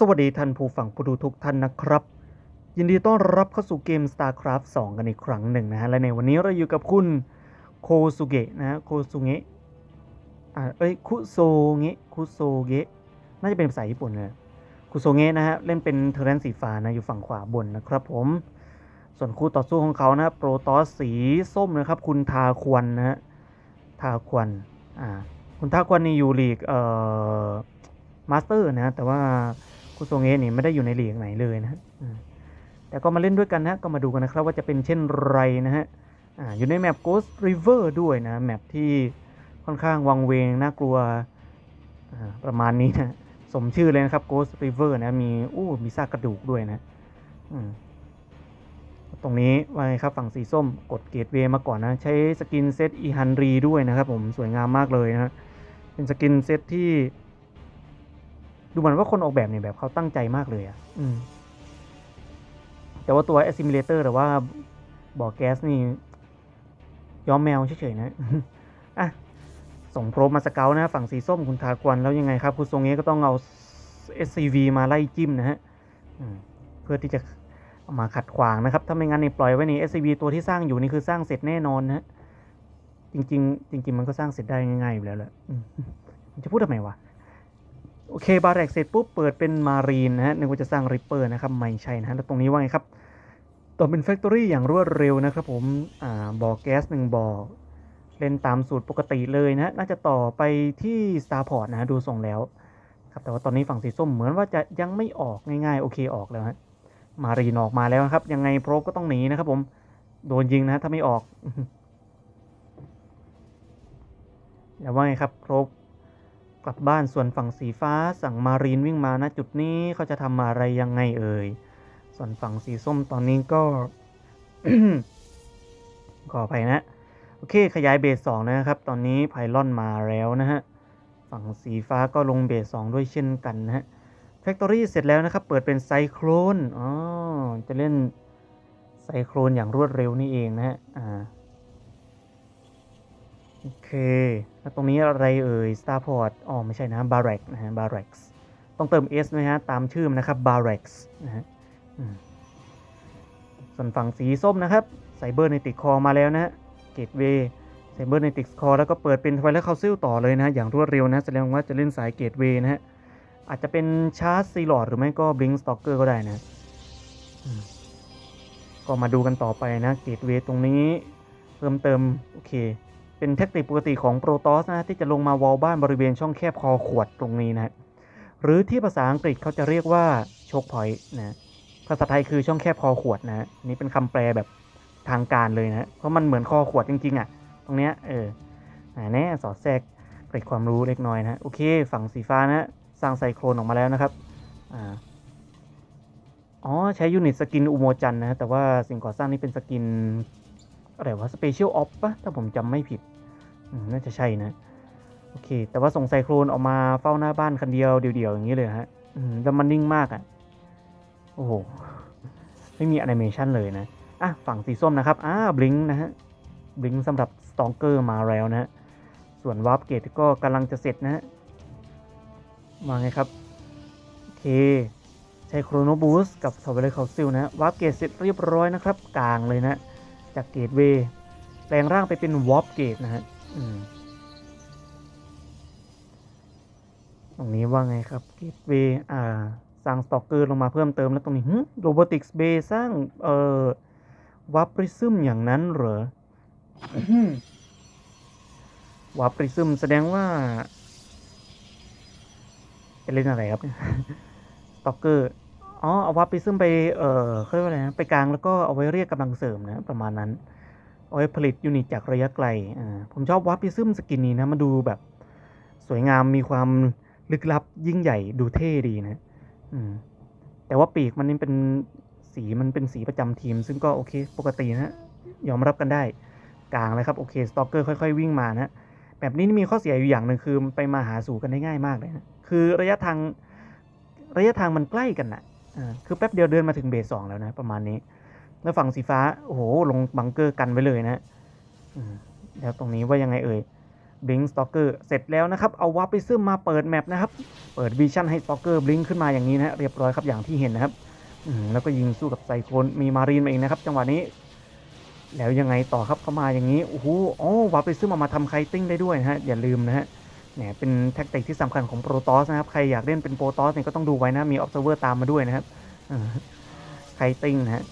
สวัสดีท่านผู้ฟังผู้ดูทุกท่านนะครับ ยินดีต้อนรับเข้าสู่เกม StarCraft 2 กันอีกครั้งหนึ่งนะฮะ และในวันนี้เราอยู่กับคุณโคซุเกะนะโคซุเงะอ่าเอ้ยคุโซเงะคุโซเกะน่าจะเป็นภาษาญี่ปุ่นเลยคุโซเงะนะฮะ เล่นเป็นเทอร์เรนสีฟ้านะ อยู่ฝั่งขวาบนนะครับผม ส่วนคู่ต่อสู้ของเขานะโปรตอสสีส้มนะครับ คุณทาควันนะฮะทาควันอ่าคุณทาควันนี่อยู่ลีกเอ่อมาสเตอร์นะ แต่ว่า คุโซเงะนี่ไม่ได้อยู่ในหลีกไหนเลยนะฮะแต่ก็มาเล่นด้วยกันนะก็มาดูกันนะครับว่าจะเป็นเช่นไรนะฮะอยู่ในแมป Ghost River ด้วยนะแมปที่ค่อนข้างวังเวงน่ากลัวประมาณนี้นะสมชื่อเลยนะครับ Ghost River นะมีอู้มีซากกระดูกด้วยนะตรงนี้ว่าไงครับฝั่งสีส้มกดเกตเวย์มาก่อนนะ ใช้สกินเซตอีฮันรีด้วยนะครับผมสวยงามมากเลยนะฮะเป็นสกินเซตที่ ดูเหมือนว่าคนออกแบบเนี่ยแบบเขาตั้งใจมากเลยอะ่ะอืม แต่ว่าตัว assimilator หรือว่าบ่อแก๊สนี่ย้อมแมวเฉยๆนะ อะ ส่งโปรบมาสเกลนะ ฝั่งสีส้มคุณทากวนแล้วยังไงครับ คุณทรงเงี้ก็ต้องเอา SCV มาไล่จิ้มนะฮะเพื่อที่จะามาขัดขวางนะครับ ถ้าไม่งั้นนี่ปล่อยไว้นี่ SCV ตัวที่สร้างอยู่นี่คือสร้างเสร็จแน่นอนนะฮะจริง ๆ จริง ๆ มันก็สร้างเสร็จได้ง่ายๆอยู่แล้วแหละจะพูดทำไมวะ โอเค บาร์แรกเสร็จปุ๊บ เปิดเป็นมารีนนะฮะนึกว่าจะสร้างริปเปอร์นะครับ ไม่ใช่นะฮะแล้วตรงนี้ว่าไงครับ ต่อเป็นแฟคทอรี่อย่างรวดเร็วนะครับผม อ่าบ่อแก๊สหนึ่งบ่อ เล่นตามสูตรปกติเลยนะฮะน่าจะต่อไปที่ Starport นะฮะดูทรงแล้ว ครับ แต่ว่าตอนนี้ฝั่งสีส้มเหมือนว่าจะยังไม่ออกง่ายๆ โอเคออกแล้วฮะ มารีนออกมาแล้วครับ ยังไงโปรก็ต้องหนีนะครับผม โดนยิงนะฮะถ้าไม่ออกแล้วว่าไงครับโปร กลับบ้านส่วนฝั่งสีฟ้าสั่งมารีนวิ่งมาณจุดนี้เขาจะทำอะไรยังไงเอ่ย ส่วนฝั่งสีส้มตอนนี้ก็ ขออภัยนะ โอเค ขยายเบสสองนะครับ ตอนนี้ไพลอนมาแล้วนะฮะ ฝั่งสีฟ้าก็ลงเบสสองด้วยเช่นกันนะฮะแฟคทอรี่เสร็จแล้วนะครับ เปิดเป็นไซโครนอ๋อจะเล่นไซโครนอย่างรวดเร็วนี่เองนะฮะอ่า อเค แล้วตรงนี้อะไรเอ่ย Starport อ๋อ ไม่ใช่นะ Barrack นะฮะ Barracks ต้องเติม S นะฮะ ตามชื่อมันนะครับ Barracks นะฮะส่วนฝั่งสีส้มนะครับไซเบอร์ในติดคอมาแล้วนะฮะเกตเวย์ไซเบอร์ในติดคอแล้วก็เปิดเป็นไฟแล้วเข้าซิลต่อเลยนะ อย่างรวดเร็วนะแสดงว่าจะเล่นสายเกตเวนะฮะ อาจจะเป็นชาร์จซีลอดหรือไม่ก็บลิงสตอกเกอร์ก็ได้นะก็มาดูกันต่อไปนะเกตเวตรงนี้ เพิ่มเติม โอเค เป็นเทคนิคปกติของโปรตอสนะที่จะลงมาวอลบ้านบริเวณช่องแคบคอขวดตรงนี้นะหรือที่ภาษาอังกฤษเขาจะเรียกว่าโชกพอยต์นะภาษาไทยคือช่องแคบคอขวดนะนี่เป็นคำแปลแบบทางการเลยนะเพราะมันเหมือนคอขวดจริงๆอะ่ะ ตรงเนี้ยเออแน่สอดแทรกเกร็ดความรู้เล็กน้อยนะโอเค ฝั่งสีฟ้านะสร้างไซโครนออกมาแล้วนะครับอ๋อใช้ยูนิตสกินอุโมจันนะแต่ว่าสิ่งก่อสร้างนี่เป็นสกิน อะไรวะสเปเชียลออฟปะถ้าผมจำไม่ผิด น่าจะใช่นะ โอเค แต่ว่าส่งไซโครนออกมาเฝ้าหน้าบ้านคันเดียวเดียวๆอย่างนี้เลยฮะอืมแล้วมันนิ่งมากอะ่ะ โอ้โห ไม่มีแอนิเมชันเลยนะ อะ ฝั่งสีส้มนะครับ อ่าบลิงนะฮะบลิงสำหรับสตองเกอร์มาแล้วนะฮะ ส่วนวาร์ปเกตก็กำลังจะเสร็จนะฮะ มาไงครับ โอเคใช้โครโนบูสกับสวเลคาซิลนะฮะวาร์ปเกตเสร็จเรียบร้อยนะครับ กลางเลยนะ จากเกตเวย์แปลงร่างไปเป็นวอร์ปเกตนะฮะตรงนี้ว่าไงครับเกตเวย์อ่าสร้างสตอกเกอร์ลงมาเพิ่มเติมแล้วตรงนี้โรบอติกส์เบย์สร้างเอ่อวาร์ปริซึมอย่างนั้นเหรอวาร์ปริซึมแสดงว่าจะเล่นอะไรครับสตอกเกอร์ อ๋อเอาวาร์ปริซึมไป เอ่อเขาเรียกว่าอะไรนะ ไปกลางแล้วก็เอาไว้เรียกกำลังเสริมนะ ประมาณนั้น เอาไว้ผลิตยูนิตจากระยะไกล อ่า ผมชอบวาร์ปริซึมสกินนี้นะ มันดูแบบ สวยงามมีความลึกลับยิ่งใหญ่ดูเท่ดีนะ อืม แต่ว่าปีกมันนี่เป็นสีมันเป็นสีประจำทีม ซึ่งก็โอเค ปกตินะยอมรับกันได้ กลางเลยครับ โอเค สตอกเกอร์ค่อย ๆ วิ่งมานะ แบบนี้มีข้อเสียอยู่อย่างหนึ่งคือไปมาหาสู่กันได้ง่ายมากเลยนะ คือระยะทางระยะทางมันใกล้กันนะอ่า คือแป๊บเดียวเดินมาถึงเบสสองแล้วนะ ประมาณนี้ แล้วฝั่งสีฟ้า โอ้โห ลงบังเกอร์กันไว้เลยนะอแล้วตรงนี้ว่ายังไงเอ่ยบลิงสตอกเกอร์เสร็จแล้วนะครับ เอาวับไปซึมมาเปิดแมปนะครับ เปิดวิชั่นให้สตอกเกอร์บลิงขึ้นมาอย่างนี้นะเรียบร้อยครับอย่างที่เห็นนะครับอแล้วก็ยิงสู้กับไซโคลนมีมารีนมาเองนะครับ จังหวะนี้ แล้วยังไงต่อครับเข้ามาอย่างนี้โอ้โหอ๋อวาไปซื้อมามาทำไคติ้งได้ด้วยนะฮะอย่าลืมนะฮะ เนี่ยเป็นแท็กติกที่สำคัญของโปรตอสนะครับ ใครอยากเล่นเป็นโปรตอสเนี่ยก็ต้องดูไว้นะ มี observer ตามมาด้วยนะครับไคติ้งนะฮะ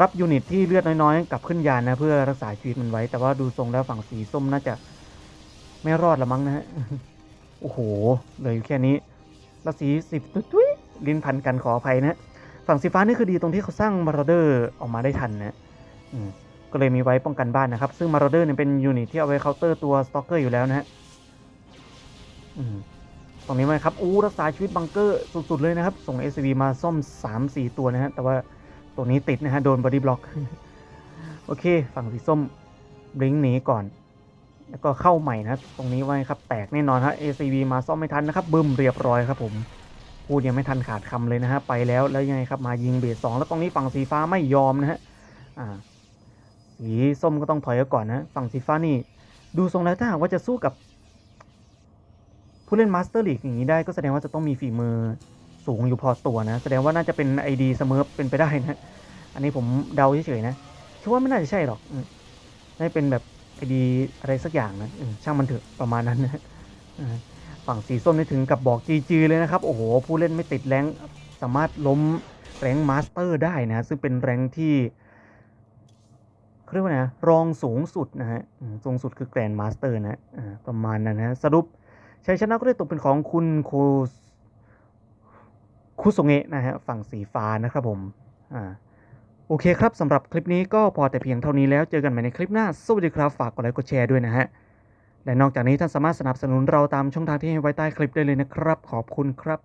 รับยูนิตที่เลือดน้อยๆกลับขึ้นยานนะ เพื่อรักษาชีวิตมันไว้ แต่ว่าดูทรงแล้วฝั่งสีส้มน่าจะไม่รอดละมั้งนะฮะ โอ้โหเลยอยู่แค่นี้แล้วสีสิบตุ้ยลิ้นพันกันขออภัยนะฮะฝั่งสีฟ้านี่คือดีตรงที่เขาสร้างมาร์เดอร์ออกมาได้ทันนะอืม ก็เลยมีไว้ป้องกันบ้านนะครับ ซึ่งมาร์เดอร์เนี่ยเป็นยูนิตที่เอาไว้เคาน์เตอร์ตัวสตอกเกอร์อยู่แล้วนะฮะตรงนี้ไหมครับอู้รักษาชีวิตบังเกอร์สุดๆเลยนะครับ ส่ง SCV มาซ่อม 3-4 ตัวนะฮะแต่ว่าตัวนี้ติดนะฮะโดนบอดี้บล็อกโอเค ฝั่งสีส้มบลิงหนีก่อน แล้วก็เข้าใหม่นะตรงนี้ไว้ครับ แตกแน่นอนฮะ ACV มาซ่อมไม่ทันนะครับบึ้มเรียบร้อยครับผมพูดยังไม่ทันขาดคำเลยนะฮะไปแล้วแล้วยังไงครับมายิงเบสสองแล้วตรงนี้ฝั่งสีฟ้าไม่ยอมนะฮะอ่า สีส้มก็ต้องถอยก่อนนะ ฝั่งสีฟ้านี่ ดูทรงแล้วถ้าหากว่าจะสู้กับ ผู้เล่นมาสเตอร์ลีกอย่างนี้ได้ก็แสดงว่าจะต้องมีฝีมือสูงอยู่พอตัวนะ แสดงว่าน่าจะเป็นไอดีเสมอเป็นไปได้นะ อันนี้ผมเดาเฉยๆนะคิดว่าไม่น่าจะใช่หรอกอืมน่าจะเป็นแบบไอดีอะไรสักอย่างนะช่างมันเถอะประมาณนั้นนะฝั่งสีส้มนี่ถึงกับบอกจีจีเลยนะครับ โอ้โห ผู้เล่นไม่ติดแรงสามารถล้มแรงมาสเตอร์ได้นะ ซึ่งเป็นแรงที่ เรียกว่าไงนะรองสูงสุดนะฮะสูงสุดคือแกรนด์มาสเตอร์นะประมาณนั้นนะสรุปชัยชนะก็ได้ตกเป็นของคุณโคคุโซเงะนะฮะฝั่งสีฟ้านะครับผมอ่าโอเคครับสำหรับคลิปนี้ก็พอแต่เพียงเท่านี้แล้วเจอกันใหม่ในคลิปหน้า สวัสดีครับ ฝากกดไลค์กดแชร์ด้วยนะฮะ และนอกจากนี้ท่านสามารถสนับสนุนเราตามช่องทางที่ให้ไว้ใต้คลิปได้เลยนะครับ ขอบคุณครับ